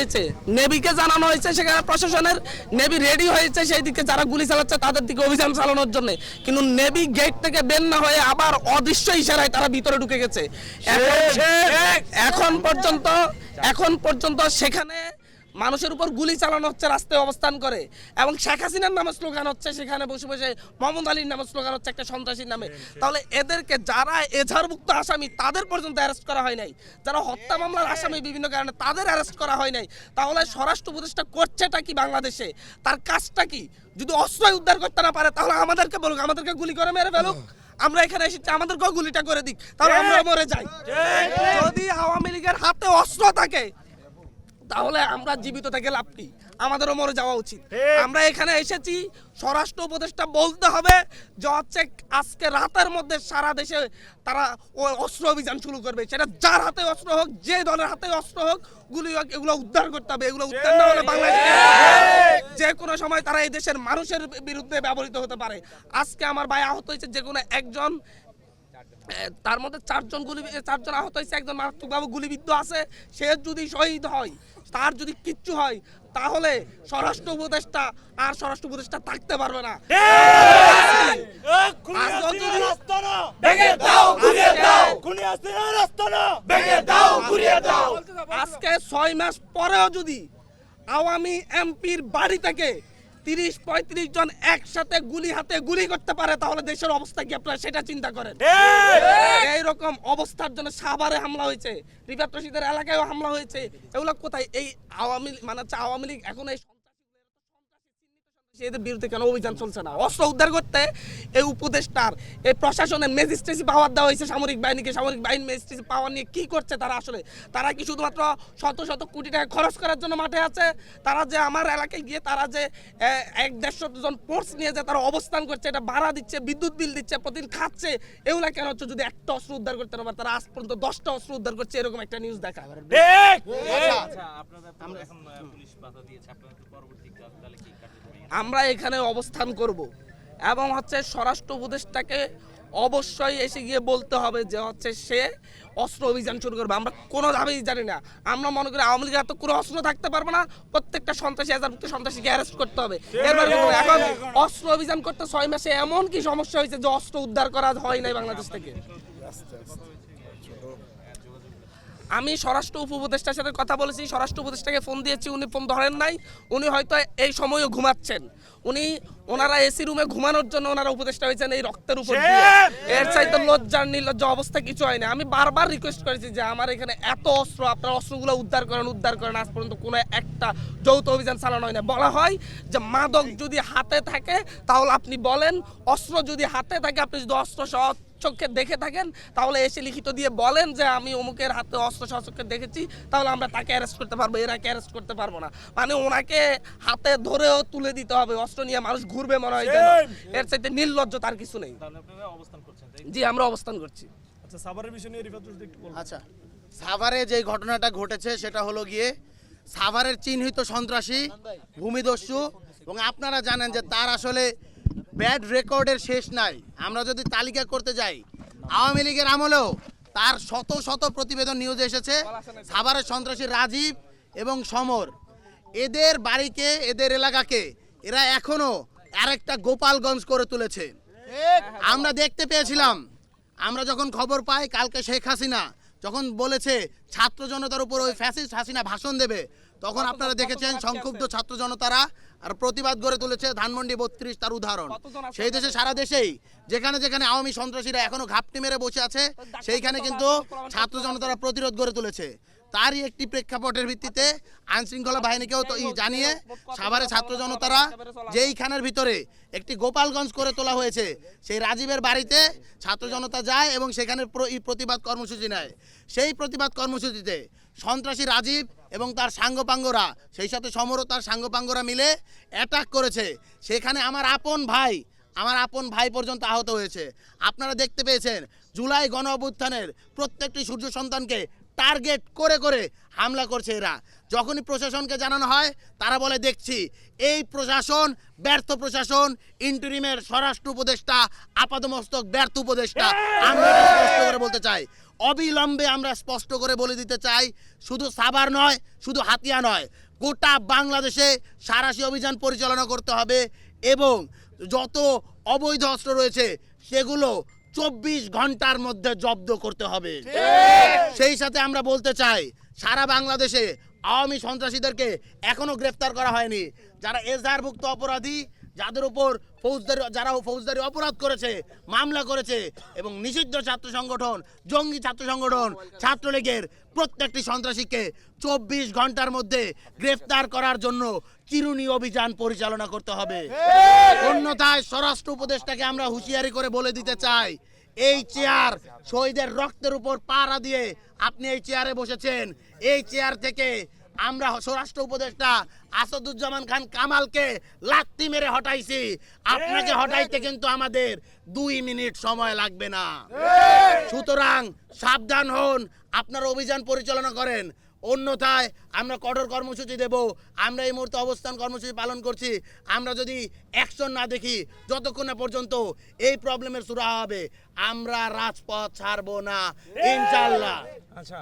হয়েছে। নেভিকে জানানো হয়েছে সেখানে প্রশাসনের নেভি রেডি হয়েছে সেই দিকে যারা গুলি চালাচ্ছে তাদের দিকে অভিযান চালানোর জন্য। কিন্তু নেভি গেট থেকে বের না হয়ে আবার অদৃশ্য ইশারায় তারা ভিতরে ঢুকে গেছে। এখন- এখন পর্যন্ত এখন পর্যন্ত সেখানে মানুষের উপর গুলি চালানো হচ্ছে রাস্তায় অবস্থান করে। এবং শেখ হাসিনার নামে স্লোগান হচ্ছে সেখানে বসে বসে মোহাম্মদ আলীর নামে স্লোগান হচ্ছে একটা সন্ত্রাসীর নামে। তাহলে এদেরকে যারা এজাহারভুক্ত আসামি তাদের পর্যন্ত অ্যারেস্ট করা হয় নাই। যারা হত্যা মামলার আসামি বিভিন্ন কারণে তাদের অ্যারেস্ট করা হয় নাই। তাহলে স্বরাষ্ট্র উপদেষ্টা করছেটা কি বাংলাদেশে? তার কাজটা কি? যদি অস্ত্র উদ্ধার করতে না পারে তাহলে আমাদেরকে বলুক আমাদেরকে গুলি করে মেরে ফেলুক। আমরা এখানে এসেছি আমাদেরকেও গুলিটা করে দিক তাহলে আমরা মরে যাই। যদি আওয়ামী লীগের হাতে অস্ত্র থাকে তাহলে আমরা জীবিত থেকে লাভ কি? আমাদেরও মরে যাওয়া উচিত। আমরা এখানে এসেছি স্বরাষ্ট্র উপদেষ্টা বলতে হবে যে হচ্ছে আজকে রাতের মধ্যে সারা দেশে তারা অস্ত্র অভিযান শুরু করবে। সেটা যার হাতে অস্ত্র হোক যে দলের হাতে অস্ত্র হোক গুলি হোক এগুলো উদ্ধার করতে হবে। এগুলো উদ্ধার না হলে বাংলাদেশে যে কোনো সময় তারা এই দেশের মানুষের বিরুদ্ধে ব্যবহৃত হতে পারে। আজকে আমার ভাই আহত হয়েছে যে কোনো একজন তার মধ্যে চারজন গুলি চারজন আহত হয়েছে। একজন মারাত্মকভাবে গুলিবিদ্ধ আছে। সে যদি শহীদ হয় তার যদি কিচ্ছু হয় তাহলে স্বরাষ্ট্র উপদেষ্টা আর স্বরাষ্ট্র উপদেষ্টা থাকতে পারবে না। আজকে ছয় মাস পরেও যদি আওয়ামী এমপির বাড়ি থেকে তিরিশ পঁয়ত্রিশ জন একসাথে গুলি হাতে গুলি করতে পারে তাহলে দেশের অবস্থা কি আপনারা সেটা চিন্তা করেন? এইরকম অবস্থার জন্য সাভারে হামলা হয়েছে রিফাত রশিদের এলাকায়ও হামলা হয়েছে। এগুলো কোথায়? এই আওয়ামী লীগ- মানে হচ্ছে আওয়ামী লীগ এখন এই এদের বিরুদ্ধে কেন অভিযান চলছে না? অস্ত্র উদ্ধার করতে এই উপদেষ্টার এই প্রশাসনের ম্যাজিস্ট্রেসি পাওয়ার দেওয়া হয়েছে সামরিক বাহিনীকে। সামরিক বাহিনী ম্যাজিস্ট্রেসি পাওয়ার নিয়ে কি করছে তারা আসলে? তারা কি শুধুমাত্র শত শত কোটি টাকা খরচ করার জন্য মাঠে আছে? তারা যে আমার এলাকায় গিয়ে তারা যে এক দেড়শো জন ফোর্স নিয়ে যে তারা অবস্থান করছে এটা ভাড়া দিচ্ছে বিদ্যুৎ বিল দিচ্ছে প্রতিদিন খাচ্ছে এগুলা কেন হচ্ছে? যদি একটা অস্ত্র উদ্ধার করতে না পারে তারা আজ পর্যন্ত দশটা অস্ত্র উদ্ধার করছে এরকম একটা নিউজ দেখা আচ্ছা আপনারা এখন পুলিশ বাধা দিয়েছে আপনারা পরবর্তী তাহলে কি কার্যক্রম আমরা এখানে অবস্থান করব। এবং হচ্ছে স্বরাষ্ট্র উপদেষ্টাকে অবশ্যই এসে গিয়ে বলতে হবে যে হচ্ছে সে অস্ত্র অভিযান শুরু করবে। আমরা কোনোভাবেই জানি না। আমরা মনে করি আওয়ামী লীগের হাতে কোনো অস্ত্র থাকতে পারবে না। প্রত্যেকটা সন্ত্রাসী হাজারভুক্ত সন্ত্রাসীকে অ্যারেস্ট করতে হবে। দেখুন, এখন অস্ত্র অভিযান করতে ছয় মাসে এমন কি সমস্যা হয়েছে যে অস্ত্র উদ্ধার করা হয় নাই বাংলাদেশ থেকে? আমি স্বরাষ্ট্র উপদেষ্টার সাথে কথা বলেছি স্বরাষ্ট্র উপদেষ্টাকে ফোন দিয়েছি উনি ফোন ধরেন নাই উনি হয়তো এই সময়ও ঘুমাচ্ছেন। উনি ওনারা এসি রুমে ঘুমানোর জন্য ওনারা উপদেষ্টা হয়েছেন এই রক্তের উপর। এর চাইতে লজ্জার নির্লজ্জ অবস্থা কিছু হয়নি আমি বারবার রিকোয়েস্ট করেছি যে আমার এখানে এত অস্ত্র আপনার অস্ত্রগুলো উদ্ধার করেন উদ্ধার করেন আজ পর্যন্ত কোনো একটা যৌথ অভিযান চালানো হয় না। বলা হয় যে মাদক যদি হাতে থাকে তাহলে আপনি বলেন অস্ত্র যদি হাতে থাকে আপনি যদি অস্ত্র সহ চোখে দেখে থাকেন তাহলে এসে লিখিত দিয়ে বলেন যে আমি অমুকের হাতে অস্ত্র সচক্ষে দেখেছি তাহলে আমরা তাকে অ্যারেস্ট করতে পারব এরাকে অ্যারেস্ট করতে পারব না। মানে ওনাকে হাতে ধরেও তুলে দিতে হবে অস্ত্র নিয়ে মানুষ ঘুরবে মনে হয় যেন। এর চাইতে নির্লজ্জ তার কিছু নেই। জি আমরা অবস্থান করছি। আচ্ছা সাভারের বিষয় নিয়ে রিফাত একটু আচ্ছা সাভারে যে ঘটনাটা ঘটেছে সেটা হলো গিয়ে সাভারের চিহ্নিত সন্ত্রাসী ভূমিদস্যু এবং আপনারা জানেন যে তার আসলে ব্যাড রেকর্ডের শেষ নাই। আমরা যদি তালিকা করতে যাই আওয়ামী লীগের আমলেও তার শত শত প্রতিবেদন নিউজে এসেছে। সাভারের সন্ত্রাসী রাজীব এবং সমর। এদের বাড়িকে এদের এলাকাকে এরা এখনও আরেকটা গোপালগঞ্জ করে তুলেছে। আমরা দেখতে পেয়েছিলাম। আমরা যখন খবর পাই কালকে শেখ হাসিনা যখন বলেছে ছাত্র জনতার উপর ওই ফ্যাসিস্ট হাসিনা ভাষণ দেবে তখন আপনারা দেখেছেন সংক্ষুব্ধ ছাত্র জনতারা আর প্রতিবাদ গড়ে তুলেছে ধানমন্ডি বত্রিশ তার উদাহরণ। সেই দেশে সারা দেশেই যেখানে যেখানে আওয়ামী সন্ত্রাসীরা এখনও ঘাপটি মেরে বসে আছে সেইখানে কিন্তু ছাত্র জনতারা প্রতিরোধ গড়ে তুলেছে। তারই একটি প্রেক্ষাপটের ভিত্তিতে আইন শৃঙ্খলা বাহিনীকেও তো জানিয়ে সাভারে ছাত্র জনতারা যেইখানের ভিতরে একটি গোপালগঞ্জ করে তোলা হয়েছে, সেই রাজীবের বাড়িতে ছাত্র জনতা যায় এবং সেখানে প্র- প্রতিবাদ কর্মসূচি নেয়। সেই প্রতিবাদ কর্মসূচিতে সন্ত্রাসী রাজীব এবং তার সাঙ্গপাঙ্গরা, সেই সাথে সমর তার সাঙ্গপাঙ্গরা মিলে অ্যাটাক করেছে। সেখানে আমার আপন ভাই, আমার আপন ভাই পর্যন্ত আহত হয়েছে। আপনারা দেখতে পেয়েছেন, জুলাই গণ অভ্যুত্থানের প্রত্যেকটি সূর্য সন্তানকে টার্গেট করে করে হামলা করছে এরা। যখনই প্রশাসনকে জানানো হয়, তারা বলে, দেখছি, এই প্রশাসন ব্যর্থ প্রশাসন, ইন্টারিমের স্বরাষ্ট্র উপদেষ্টা, আপাদমস্তক ব্যর্থ উপদেষ্টা। আমরা স্পষ্ট করে বলতে চাই। অবিলম্বে আমরা স্পষ্ট করে বলে দিতে চাই, শুধু সাবার নয়, শুধু হাতিয়া নয়, গোটা বাংলাদেশে সারাশি অভিযান পরিচালনা করতে হবে এবং যত অবৈধ অস্ত্র রয়েছে, সেগুলো চব্বিশ ঘণ্টার মধ্যে জব্দ করতে হবে। সেই সাথে আমরা বলতে চাই সারা বাংলাদেশে আওয়ামী সন্ত্রাসীদেরকে এখনও গ্রেফতার করা হয়নি। যারা এজাহারভুক্ত অপরাধী যাদের উপর ফৌজদারি, যারা ফৌজদারি অপরাধ করেছে, মামলা করেছে এবং নিষিদ্ধ ছাত্র সংগঠন, জঙ্গি ছাত্র সংগঠন, ছাত্রলীগের প্রত্যেকটি সন্ত্রাসীকে চব্বিশ ঘণ্টার মধ্যে গ্রেফতার করার জন্য চিরুনি অভিযান পরিচালনা করতে হবে। অন্যথায় স্বরাষ্ট্র উপদেষ্টাকে আমরা হুঁশিয়ারি করে বলে দিতে চাই, এই চেয়ার শহীদের রক্তের উপর পাড়া দিয়ে আপনি এই চেয়ারে বসেছেন। এই চেয়ার থেকে আমরা স্বরাষ্ট্র উপদেষ্টা আসাদুজ্জামান খান কামালকে লাত্তি মেরে হটাইছি। আপনাকে হটাইতে কিন্তু আমাদের দুই মিনিট সময় লাগবে না। সুতরাং সাবধান হন আপনার অভিযান পরিচালনা করেন। অন্যথায় আমরা কঠোর কর্মসূচি দেব। আমরা এই মুহূর্তে অবস্থান কর্মসূচি পালন করছি। আমরা যদি অ্যাকশন না দেখি যতক্ষণ না পর্যন্ত এই প্রবলেমের সুরা হবে আমরা রাজপথ ছাড়বো না। ইনশাল্লাহ আচ্ছা